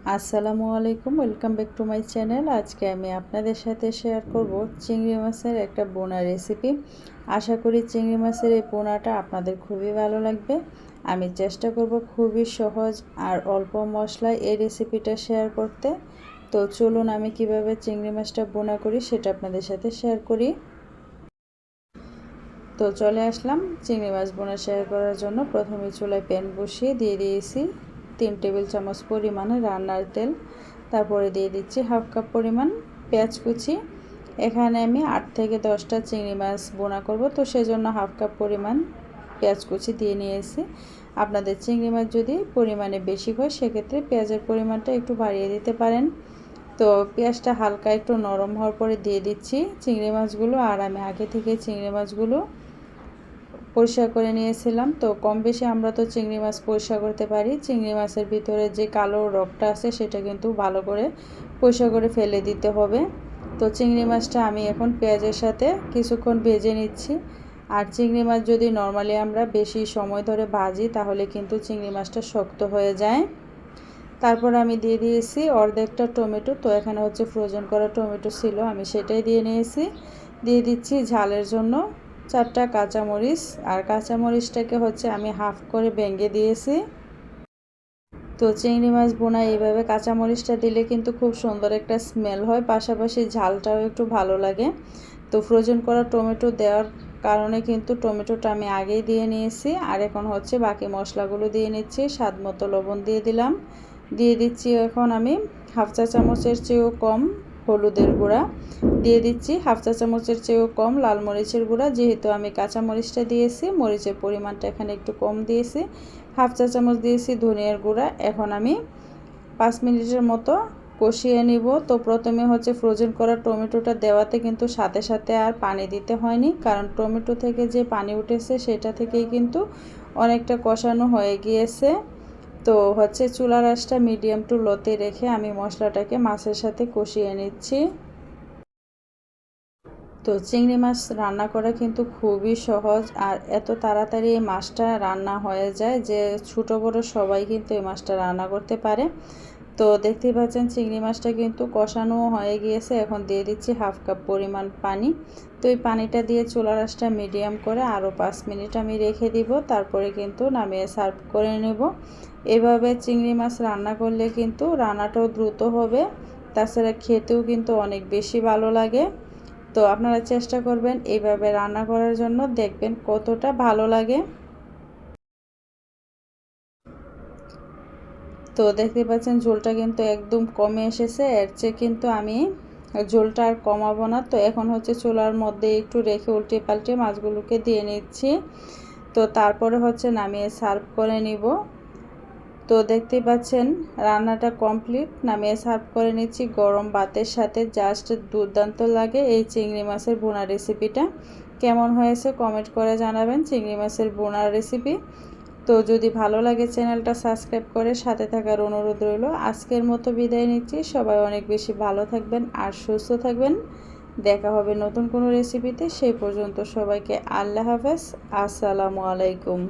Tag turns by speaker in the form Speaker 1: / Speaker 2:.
Speaker 1: আসসালামু আলাইকুম welcome back to my channel আজকে আমি আপনাদের সাথে শেয়ার করব চিংড়ি মাছের একটা বোনা রেসিপি আশা করি চিংড়ি মাছের এই বোনাটা আপনাদের খুবই ভালো লাগবে। আমি চেষ্টা করব খুবই সহজ আর অল্প মশলায় এই রেসিপিটা শেয়ার করতে। তো চলুন আমি কীভাবে চিংড়ি মাছটা বোনা করি সেটা আপনাদের সাথে শেয়ার করি। তো চলে আসলাম চিংড়ি মাছ বোনা শেয়ার করার জন্য। প্রথমে চুলায় প্যান বসিয়ে দিয়ে দিয়েছি। তিন টেবিল চামচ পরিমাণে রান্নার তেল, তারপরে দিয়ে দিচ্ছি হাফ কাপ পরিমাণ পেঁয়াজ কুচি। এখানে আমি আট থেকে দশটা চিংড়ি মাছ বোনা করব, তো সেজন্য হাফ কাপ পরিমাণ পেঁয়াজ কুচি দিয়ে নিয়েছি। আপনাদের চিংড়ি মাছ যদি পরিমাণে বেশি হয়, সেক্ষেত্রে পেঁয়াজের পরিমাণটা একটু বাড়িয়ে দিতে পারেন। তো পেঁয়াজটা হালকা একটু নরম হওয়ার পরে দিয়ে দিচ্ছি চিংড়ি মাছগুলো, আর আমি আগে থেকে চিংড়ি মাছগুলো পরিষ্কার করে নিয়েছিলাম। তো কম বেশি আমরা তো চিংড়ি মাছ পরিষ্কার করতে পারি। চিংড়ি মাছের ভিতরে যে কালো রকটা আছে, সেটা কিন্তু ভালো করে পরিষ্কার করে ফেলে দিতে হবে। তো চিংড়ি মাছটা আমি এখন পেঁয়াজের সাথে কিছুক্ষণ ভেজে নিচ্ছি। আর চিংড়ি মাছ যদি নর্মালি আমরা বেশি সময় ধরে ভাজি, তাহলে কিন্তু চিংড়ি মাছটা শক্ত হয়ে যায়। তারপর আমি দিয়ে দিয়েছি অর্ধেকটা টমেটো। তো এখানে হচ্ছে ফ্রোজেন করা টমেটো ছিল, আমি সেটাই দিয়ে নিয়েছি। দিয়ে দিচ্ছি ঝালের জন্য। চারটা কাঁচামরিচ, আর কাঁচামরিচটাকে হচ্ছে আমি হাফ করে ভেঙে দিয়েছি। তো চিংড়ি মাছ বোনা, এইভাবে কাঁচামরিচটা দিলে কিন্তু খুব সুন্দর একটা স্মেল হয়, পাশাপাশি ঝালটাও একটু ভালো লাগে। তো ফ্রোজেন করা টমেটো দেওয়ার কারণে কিন্তু টমেটোটা আমি আগেই দিয়ে নিয়েছি, আর এখন হচ্ছে বাকি মশলাগুলো দিয়ে নিচ্ছি, স্বাদ মতো লবণ দিয়ে দিলাম। দিয়ে দিচ্ছি এখন আমি হাফ চা চামচের চেয়েও কম। হলুদের গুঁড়া দিয়ে দিচ্ছি। হাফ চা চামচের চেয়েও কম লাল মরিচের গুঁড়া। যেহেতু আমি কাঁচা মরিচটা দিয়েছি, মরিচের পরিমাণটা এখানে একটু কম দিয়েছি। হাফ চা চামচ দিয়েছি ধনিয়ার গুঁড়া। এখন আমি পাঁচ মিনিটের মতো কষিয়ে নিব। তো প্রথমে হচ্ছে ফ্রোজেন করা টমেটোটা দেওয়াতে কিন্তু সাথে সাথে আর পানি দিতে হয়নি। কারণ টমেটো থেকে যে পানি উঠেছে, সেটা থেকেই কিন্তু অনেকটা কষানো হয়ে গিয়েছে। তো হচ্ছে চুলার আঁচটা মিডিয়াম টু লোতে রেখে আমি মশলাটাকে মাছের সাথে কষিয়ে নিচ্ছি। তো চিংড়ি মাছ রান্না করা কিন্তু খুবই সহজ আর এত তাড়াতাড়ি এই মাছটা রান্না হয়ে যায় যে ছোটো বড়ো সবাই কিন্তু এই মাছটা রান্না করতে পারে। তো দেখতেই পাচ্ছেন, চিংড়ি মাছটা কিন্তু কষানো হয়ে গিয়েছে। এখন দিয়ে দিচ্ছি হাফ কাপ পরিমাণ পানি। তো এই পানিটা দিয়ে চুলা রাসটা মিডিয়াম করে আরও পাঁচ মিনিট আমি রেখে দিব। তারপরে কিন্তু নামিয়ে সার্ভ করে নেব। এভাবে চিংড়ি মাছ রান্না করলে কিন্তু রান্নাটাও দ্রুত হবে। তাছাড়া খেতেও কিন্তু অনেক বেশি ভালো লাগে। তো আপনারা চেষ্টা করবেন এইভাবে রান্না করার জন্য। দেখবেন কতটা ভালো লাগে। তো দেখতে পাচ্ছেন ঝোলটা কিন্তু একদম কমে এসেছে। এর চেয়ে কিন্তু আমি ঝোলটা আর কমাবো না। তো এখন হচ্ছে চুলার মধ্যে একটু রেখে উল্টে পাল্টে মাছগুলোকে দিয়ে নিচ্ছি। তো তারপরে হচ্ছে নামিয়ে সার্ভ করে নিব। তো দেখতেই পাচ্ছেন রান্নাটা কমপ্লিট। নামিয়ে সার্ভ করে নিচ্ছি গরম ভাতের সাথে। জাস্ট দুর্দান্ত লাগে এই চিংড়ি মাছের বোনা রেসিপিটা। কেমন হয়েছে কমেন্ট করে জানাবেন চিংড়ি মাছের বোনার রেসিপি। তো যদি ভালো লাগে চ্যানেলটা সাবস্ক্রাইব করে সাথে থাকার অনুরোধ রইল। আজকের মতো বিদায় নিচ্ছি। সবাই অনেক বেশি ভালো থাকবেন আর সুস্থ থাকবেন। দেখা হবে নতুন কোনো রেসিপিতে সেই পর্যন্ত সবাইকে আল্লাহ হাফেজ। আসসালামু আলাইকুম।